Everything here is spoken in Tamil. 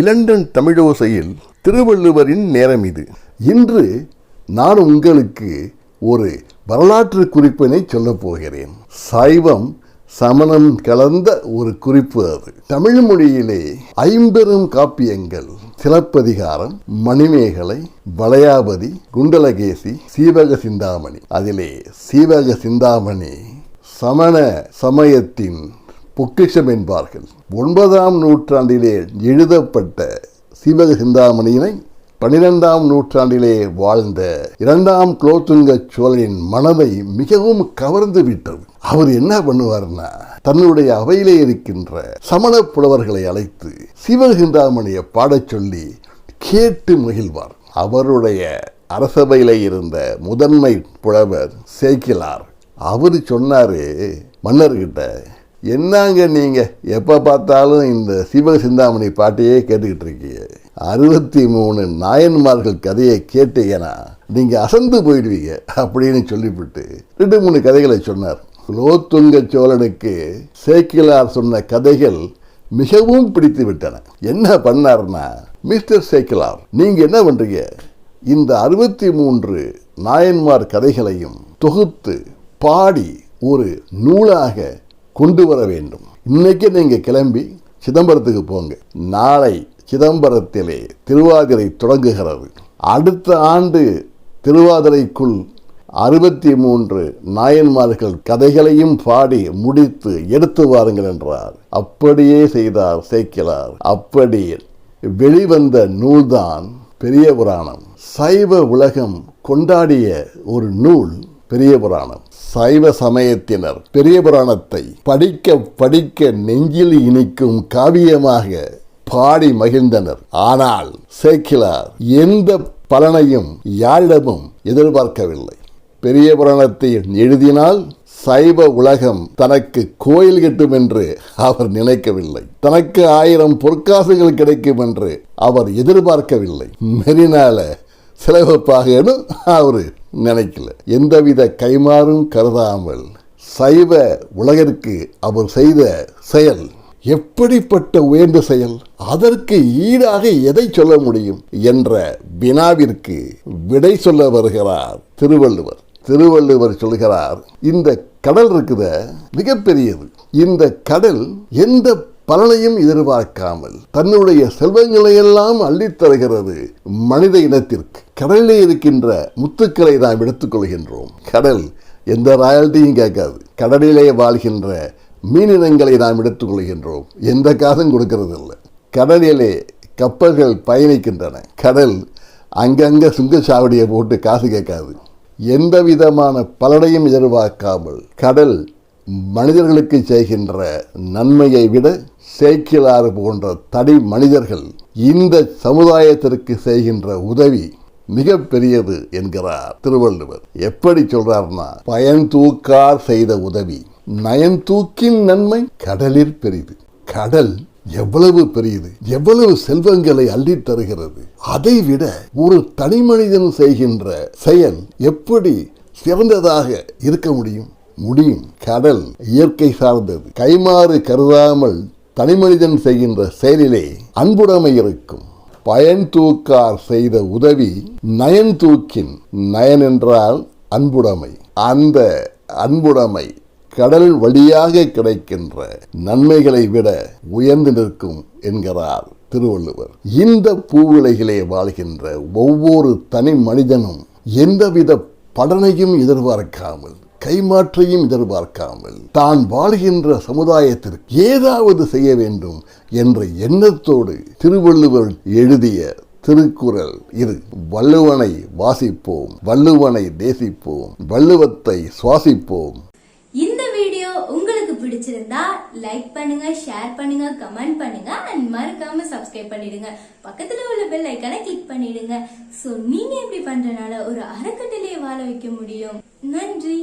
இலண்டன் தமிழோசையில் திருவள்ளுவரின் நேரம் இது. இன்று நான் உங்களுக்கு ஒரு வரலாற்று குறிப்பினை சொல்லப் போகிறேன். சைவம் சமணம் கலந்த ஒரு குறிப்பு அது. தமிழ் மொழியிலே ஐம்பெரும் காப்பியங்கள் சிலப்பதிகாரம் மணிமேகலை வளையாபதி குண்டலகேசி சீவக சிந்தாமணி. அதிலே சீவக சிந்தாமணி சமண சமயத்தின் பொக்கிஷம் என்பார்கள். ஒன்பதாம் நூற்றாண்டிலே எழுதப்பட்ட சீவக சிந்தாமணியினை பனிரெண்டாம் நூற்றாண்டிலே வாழ்ந்த இரண்டாம் குலோத்துங்க சோழனின் மனதை மிகவும் கவர்ந்து விட்டது. அவர் என்ன பண்ணுவார்னா தன்னுடைய அவையிலே இருக்கின்ற சமண புலவர்களை அழைத்து சிவகிந்தாமணியை பாடச் சொல்லி கேட்டு மகிழ்வார். அவருடைய அரசவையிலே இருந்த முதன்மை புலவர் சேக்கிலார் அவர் சொன்னாரு மன்னர்கிட்ட என்னங்க நீங்கள் எப்போ பார்த்தாலும் இந்த சிவ சிந்தாமணி பாட்டையே கேட்டுக்கிட்டு இருக்கீங்க அறுபத்தி மூணு நாயன்மார்கள் கதையை கேட்டீங்கன்னா நீங்கள் அசந்து போயிடுவீங்க அப்படின்னு சொல்லிவிட்டு ரெண்டு மூணு கதைகளை சொன்னார். குலோத்துங்க சோழனுக்கு சேக்கிலார் சொன்ன கதைகள் மிகவும் பிடித்து விட்டன என்ன பண்ணார்னா மிஸ்டர் சேக்கிலார் நீங்கள் என்ன பண்ணுறீங்க இந்த அறுபத்தி மூன்று நாயன்மார் கதைகளையும் தொகுத்து பாடி ஒரு நூலாக கொண்டு வர வேண்டும். இன்னைக்கு நீங்கள் கிளம்பி சிதம்பரத்துக்கு போங்க. நாளை சிதம்பரத்திலே திருவாதிரை தொடங்குகிறது. அடுத்த ஆண்டு திருவாதிரைக்குள் அறுபத்தி மூன்று நாயன்மார்கள் கதைகளையும் பாடி முடித்து எடுத்து வாருங்கள் என்றார். அப்படியே செய்தார் சேக்கிலார் அப்படி வெளிவந்த நூல்தான் பெரிய புராணம். சைவ உலகம் கொண்டாடிய ஒரு நூல் பெரிய புராணம். சைவ சமயத்தினர் பெரிய புராணத்தை படிக்க படிக்க நெஞ்சில் இனிக்கும் காவியமாக பாடி மகிழ்ந்தனர். ஆனால் சேக்கிலார் எந்த பலனையும் யாரிடமும் எதிர்பார்க்கவில்லை. பெரிய புராணத்தை எழுதினால் சைவ உலகம் தனக்கு கோயில் கட்டும் என்று அவர் நினைக்கவில்லை. தனக்கு ஆயிரம் பொற்காசுகள் கிடைக்கும் என்று அவர் எதிர்பார்க்கவில்லை. மெரினால செலவப்பாகனு அவரு நினைக்கல. எந்தவித கைமாறும் கருதாமல் சைவ உலகிற்கு அவர் செய்த செயல் எப்படிப்பட்ட உயர்ந்த செயல்? அதற்கு ஈடாக எதை சொல்ல முடியும் என்ற வினாவிற்கு விடை சொல்ல வருகிறார் திருவள்ளுவர். திருவள்ளுவர் சொல்கிறார் இந்த கடல் இருக்குத மிகப்பெரியது. இந்த கடல் எந்த பலனையும் எதிர்பார்க்காமல் தன்னுடைய செல்வங்களையெல்லாம் அள்ளித்தருகிறது அள்ளித் தருகிறது மனித இனத்திற்கு. கடலிலே இருக்கின்ற முத்துக்களை நாம் எடுத்துக்கொள்கின்றோம் கடல் எந்த ராயல்ட்டியும் கேட்காது. கடலிலே வாழ்கின்ற மீனினங்களை நாம் எடுத்துக்கொள்கின்றோம் எந்த காசும் கொடுக்கறதில்லை. கடலிலே கப்பல்கள் பயணிக்கின்றன. கடல் அங்கங்கே சுங்கச்சாவடியை போட்டு காசு கேட்காது. எந்த விதமான பலனையும் எதிர்பார்க்காமல் கடல் மனிதர்களுக்கு செய்கின்ற நன்மையை விட சேக்கிலாறு போன்ற தனி மனிதர்கள் இந்த சமுதாயத்திற்கு செய்கின்ற உதவி மிக பெரியது என்கிறார் திருவள்ளுவர். எப்படி சொல்றார்னா பயன் தூக்கார் செய்த உதவி. நயன் தூக்கின் நன்மை கடலில் பெரிது. கடல் எவ்வளவு பெரியது எவ்வளவு செல்வங்களை அள்ளி தருகிறது. அதை விட ஒரு தனி மனிதன் செய்கின்ற செயல் எப்படி சிறந்ததாக இருக்க முடியும்? முடியும். கடல் இயற்கை சார்ந்தது. கைமாறு கருதாமல் தனிமனிதன் செய்கின்ற செயலிலே அன்புடைமை இருக்கும். பயன் தூக்கார் செய்த உதவி நயன் தூக்கின் நயன் என்றால் அன்புடைமை. அந்த அன்புடைமை கடல் வழியாக கிடைக்கின்ற நன்மைகளை விட உயர்ந்து நிற்கும் என்கிறார் திருவள்ளுவர். இந்த பூவுலகிலே வாழ்கின்ற ஒவ்வொரு தனி மனிதனும் எந்தவித பலனையும் எதிர்பார்க்காமல் கைமாற்றையும் எதிர்பார்க்காமல் தான் வாழ்கின்ற சமுதாயத்திற்கு ஏதாவது செய்ய வேண்டும் என்ற எண்ணத்தோடு திருவள்ளுவர் எழுதிய திருக்குறள் இது. வள்ளுவனை வாசிப்போம் வள்ளுவனை தேசிப்போம் வள்ளுவத்தை சுவாசிப்போம். இந்த வீடியோ உங்களுக்கு பிடிச்சிருந்தா லைக் பண்ணுங்க ஷேர் பண்ணுங்க கமெண்ட் பண்ணுங்க அண்ட் மறக்காம சப்ஸ்கிரைப் பண்ணிடுங்க. பக்கத்துல உள்ள பெல் ஐக்கனை கிளிக் பண்ணிடுங்க. சோ நீங்க இப்படி பண்றனால ஒரு அறக்கட்டளையை வாழ வைக்க முடியும்? நன்றி.